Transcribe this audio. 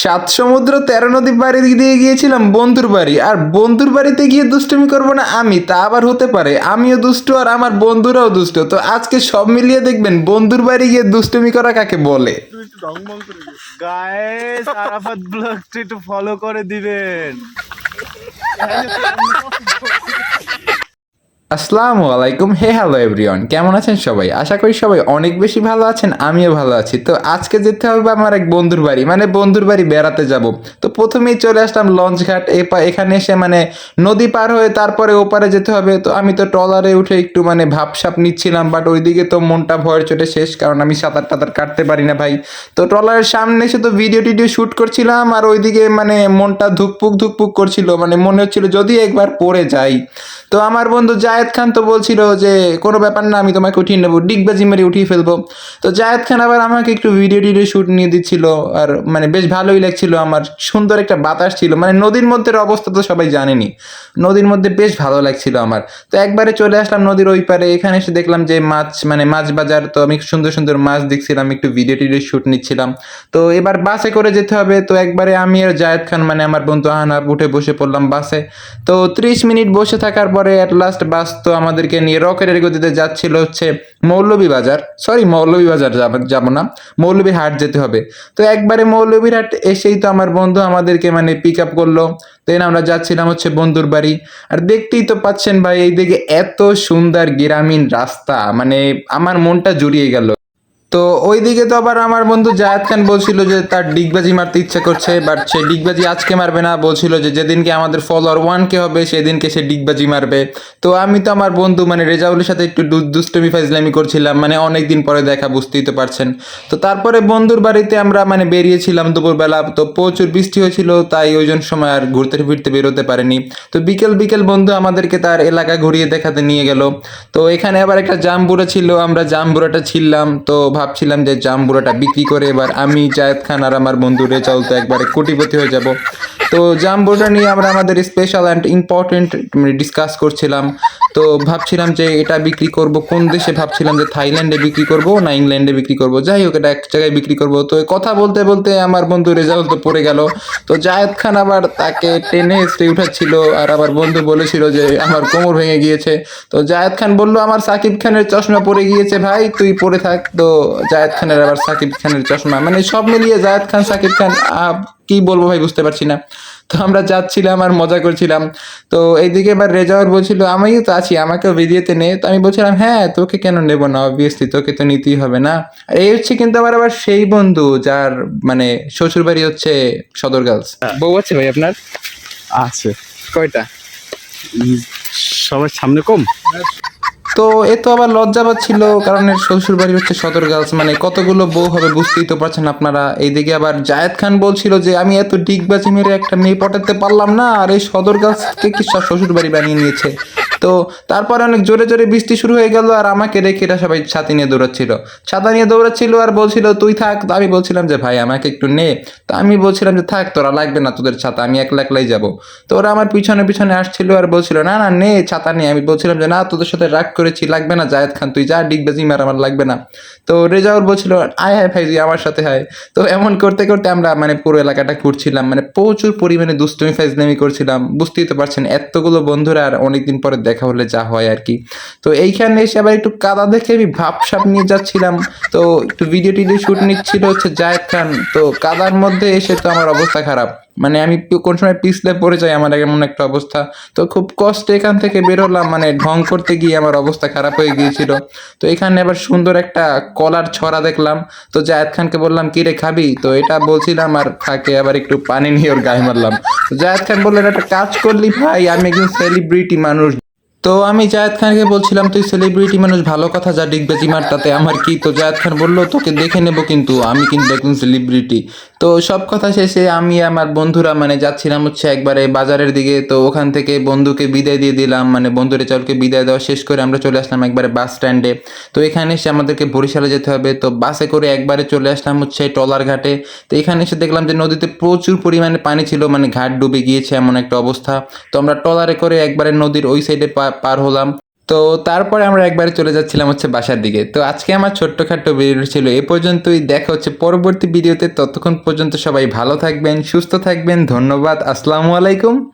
সাত সমুদ্র, তেরো নদী বাড়ি দিয়ে গিয়েছিলাম, বন্ধুর বাড়ি। আর বন্ধুর বাড়িতে গিয়ে দুষ্টুমি করব না আমি, তা আবার হতে পারে। আমিও দুষ্টু আর আমার বন্ধুরাও দুষ্ট। তো আজকে সব মিলিয়ে দেখবেন, বন্ধুর বাড়ি গিয়ে দুষ্টুমি করা কাকে বলে? আরাফাত ফলো করে দিবেন। আসসালামু আলাইকুম। হে, হ্যালো এভরিওয়ান, কেমন আছেন সবাই? আশা করি সবাই অনেক বেশি ভালো আছেন, আমিও ভালো আছি। তো আজকে যেতে হবে আমার এক বন্ধুর বাড়ি মানে বন্ধুর বাড়ি বেড়াতে যাব। তো প্রথমেই চলে আসলাম লঞ্চ ঘাট এপা- এখানে এসে মানে নদী পার হয়ে তারপরে ওপারে যেতে হবে। তো আমি তো ট্রলারে উঠে একটু মানে ভাবসাপ নিচ্ছিলাম বাট ওইদিকে তো মনটা ভয়ের চোটে শেষ, কারণ আমি সাঁতার টাতার কাটতে পারি না ভাই। তো ট্রলারের সামনে এসে তো ভিডিও টিডিও শ্যুট করছিলাম, আর ওইদিকে মানে মনটা ধুকপুক ধুকপুক করছিল মানে মনে হচ্ছিল যদি একবার পড়ে যাই। তো আমার বন্ধু জায়েদ খান তো বলছিল যে, কোনো ব্যাপার না, আমি তোমাকে উঠিয়ে নেব। ডিগবাজি মেরে উঠিয়ে ফেলব। তো জায়েদ খান আবার আমাকে একটু ভিডিও টিডিও শ্যুট নিয়ে দিচ্ছিল, আর মানে বেশ ভালোই লাগছিল। আমার সুন্দর একটা বাতাস ছিল। মানে নদীর মধ্যে অবস্থা তো সবাই জানেনি। নদীর মধ্যে বেশ ভালো লাগছিল আমার। তো একবারে চলে আসলাম নদীর ওই পারে। এখানে এসে দেখলাম যে, মাছ মানে মাছ বাজার, তো আমি সুন্দর সুন্দর মাছ দেখছিলাম, একটু ভিডিও টিডিও শ্যুট নিচ্ছিলাম। তো এবার বাসে করে যেতে হবে। তো একবারে আমি আর জায়েদ খান মানে আমার বন্ধু আহানাব উঠে বসে পড়লাম বাসে। তো ত্রিশ মিনিট বসে থাকার পরে অ্যাট লাস্ট বাস তো আমাদেরকে নিয়ে রকেটের গতিতে যাচ্ছিল হচ্ছে মৌলভীবাজার সরি মৌলভীবাজার যাব না। মৌলভী হাট যেতে হবে। তো একবারে মৌলভীর হাট এসেই তো আমার বন্ধু আমাদেরকে মানে পিক আপ করল। দেন আমরা যাচ্ছিলাম হচ্ছে বন্ধুর বাড়ি। আর দেখতেই তো পাচ্ছেন ভাই, এইদিকে এত সুন্দর গ্রামীণ রাস্তা। মানে আমার মনটা জুড়িয়ে গেল। তো ওইদিকে তো আবার আমার বন্ধু জায়েদ খান বলছিল যে তার ডিগবাজি মারতে ইচ্ছা করছে বাট সে ডিগবাজি আজকে মারবে না। বলছিল যে যেদিনকে আমাদের ফলোয়ার ওয়ান কে হবে, সেদিনকে সে ডিগবাজি মারবে। তো আমি তো আমার বন্ধু মানে রেজাউলের সাথে একটু দুষ্টমি ফাইজলামি করছিলাম মানে অনেক দিন পরে দেখা, বুঝতেই তো পারছেন। তো তারপরে বন্ধুর বাড়িতে আমরা মানে বেরিয়েছিলাম দুপুরবেলা, তো প্রচুর বৃষ্টি হয়েছিল, তাই ওই জন্য সময় আর ঘুরতে ফিরতে বেরোতে পারেনি। তো বিকেল বিকেল বন্ধু আমাদেরকে তার এলাকা ঘুরিয়ে দেখাতে নিয়ে গেল। তো এখানে আবার একটা জামবুড়া ছিল, আমরা জামবুড়াটা ছিললাম, তো ভাবছিলাম যে জাম্বুরাটা বিক্রি করে এবার আমি জায়েদ খান আর আমার বন্ধু রেজাউল তো একবারে কোটিপতি হয়ে যাব। তো জামবুড়া নিয়ে আমরা আমাদের স্পেশাল অ্যান্ড ইম্পর্টেন্ট ডিসকাস করছিলাম। তো ভাবছিলাম যে এটা বিক্রি করব কোন দেশে? ভাবছিলাম যে থাইল্যান্ডে বিক্রি করব না ইংল্যান্ডে বিক্রি করব। যাই হোক, এটা এক জায়গায় বিক্রি করব। তো কথা বলতে বলতে আমার বন্ধু রেজাউল তো পড়ে গেল। তো জায়েদ খান আবার তাকে টেনে হেসড়ে উঠাচ্ছিল আর আমার বন্ধু বলেছিল যে আমার কোমর ভেঙে গিয়েছে। তো জায়েদ খান বলল, আমার সাকিব খানের চশমা পড়ে গিয়েছে ভাই, তুই পড়ে থাক। তো জায়েদ খানের আবার সাকিব খানের চশমা। মানে সব মিলিয়ে জায়েদ খান, সাকিব খান কি বলব ভাই বুঝতে পারছি না। তো আমরা যাচ্ছিলাম আর মজা করছিলাম। তো এইদিকে এবার রেজাউর বলছিল আমিও তো আছি আমাকেও ভিডিওতে নে তো আমি বলছিলাম হ্যাঁ তোকে কেন নেব না? অবভিয়াসলি তোকে তো নিতেই হবে না। আর এই হচ্ছে কিন্তু আমার আবার সেই বন্ধু যার মানে শ্বশুর বাড়ি হচ্ছে সদর গার্লস বউ আছে ভাই আপনার? আছে। কয়টা? সবার সামনে কম? তো এ তো আবার লজ্জা পাচ্ছিল কারণ এর শ্বশুর বাড়ি হচ্ছে সদর গার্লস মানে কতগুলো বউ হবে বুঝতেই তো পারছেন আপনারা। এইদিকে আবার জায়েদ খান বলছিল যে, আমি এত ডিগবাজি মেরে একটা মেয়ে পটাতে পারলাম না, আর এই সদর গার্লসকে কি শ্বশুর বাড়ি বানিয়ে নিয়েছে? তো তারপরে অনেক জোরে জোরে বৃষ্টি শুরু হয়ে গেল আর আমাকে রেখে এরা সবাই ছাতি নিয়ে দৌড়াচ্ছিল। ছাতা নিয়ে দৌড়াচ্ছিল আর বলছিল, তুই থাক। আমি বলছিলাম যে, ভাই, আমাকে একটু নে। তো আমি বলছিলাম যে, থাক, তোরা লাগবে না তোদের ছাতা, আমি একলা একলাই যাব। তো ওরা আমার পিছনে পিছনে আসছিল আর বলছিল, না না, নে ছাতা নিয়ে আমি বলছিলাম যে, না, তোদের সাথে রাগ করেছি, লাগবে না, জায়েদ খান, তুই যা ডিগবাজি মার আমার লাগবে না। তো রেজাউর বলছিল, আয়, হায় ভাই তুই আমার সাথে হয়। তো এমন করতে করতে আমরা মানে পুরো এলাকাটা ঘুরছিলাম মানে প্রচুর পরিমাণে দুষ্টুমি ফাইজলামি করছিলাম। বুঝতেই তো পারছেন, এতগুলো বন্ধুরা আর অনেকদিন পরে দেখা হলে যা হয় আর কি। তো এইখানে এসে আবার একটু কাদা দেখে আমি ভাবসাপ নিয়ে যাচ্ছিলাম। তো একটু ভিডিও টিডিও শুট নিচ্ছিল হচ্ছে জায়েদ খান। তো কাদার মধ্যে এসে তো আমার অবস্থা খারাপ। মানে আমি কোন সময় পিছলে পড়ে যাই আমার এমন একটা অবস্থা। তো খুব কষ্টে এখান থেকে বেরোলাম মানে ঢং করতে গিয়ে আমার অবস্থা খারাপ হয়ে গিয়েছিল। তো এখানে আবার সুন্দর একটা কলার ছড়া দেখলাম। তো জায়েদ খানকে বললাম, কি রে খাবি? তো এটা বলছিলাম আর ফাঁকে আবার একটু পানি নিয়ে ওর গায়ে মারলাম। জায়েদ খান বললেন, একটা কাজ করলি ভাই, আমি একজন সেলিব্রিটি মানুষ তো আমি জায়েদ খানকে বলছিলাম, তুই সেলিব্রিটি মানুষ, ভালো কথা যা ডিগবাজি মার, তাতে আমার কি? তো জায়েদ খান বলল, তোকে দেখে নেব কিন্তু, আমি কিন্তু একজন সেলিব্রিটি তো সব কথা শেষে আমি আমার বন্ধুরা মানে যাচ্ছিলাম হচ্ছে একবারে বাজারের দিকে, তো ওখান থেকে বন্ধুকে বিদায় দিয়ে দিলাম মানে বন্ধুরে চলকে বিদায় দেওয়া শেষ করে আমরা চলে আসলাম একবারে বাস স্ট্যান্ডে তো এখানে এসে আমাদেরকে বরিশালে যেতে হবে, তো বাসে করে একবারে চলে আসলাম হচ্ছে টলার ঘাটে। তো এখানে এসে দেখলাম যে নদীতে প্রচুর পরিমাণে পানি ছিল মানে ঘাট ডুবে গিয়েছে এমন একটা অবস্থা। তো আমরা টলারে করে একবারে নদীর ওই সাইডে পার হলাম। তো তারপরে আমরা একবারে চলে যাচ্ছিলাম হচ্ছে বাসার দিকে। তো আজকে আমার ছোট্টখাট্ট ভিডিও ছিল, এ পর্যন্তই। দেখা হচ্ছে পরবর্তী ভিডিওতে ততক্ষণ পর্যন্ত সবাই ভালো থাকবেন, সুস্থ থাকবেন। ধন্যবাদ। আসসালামু আলাইকুম।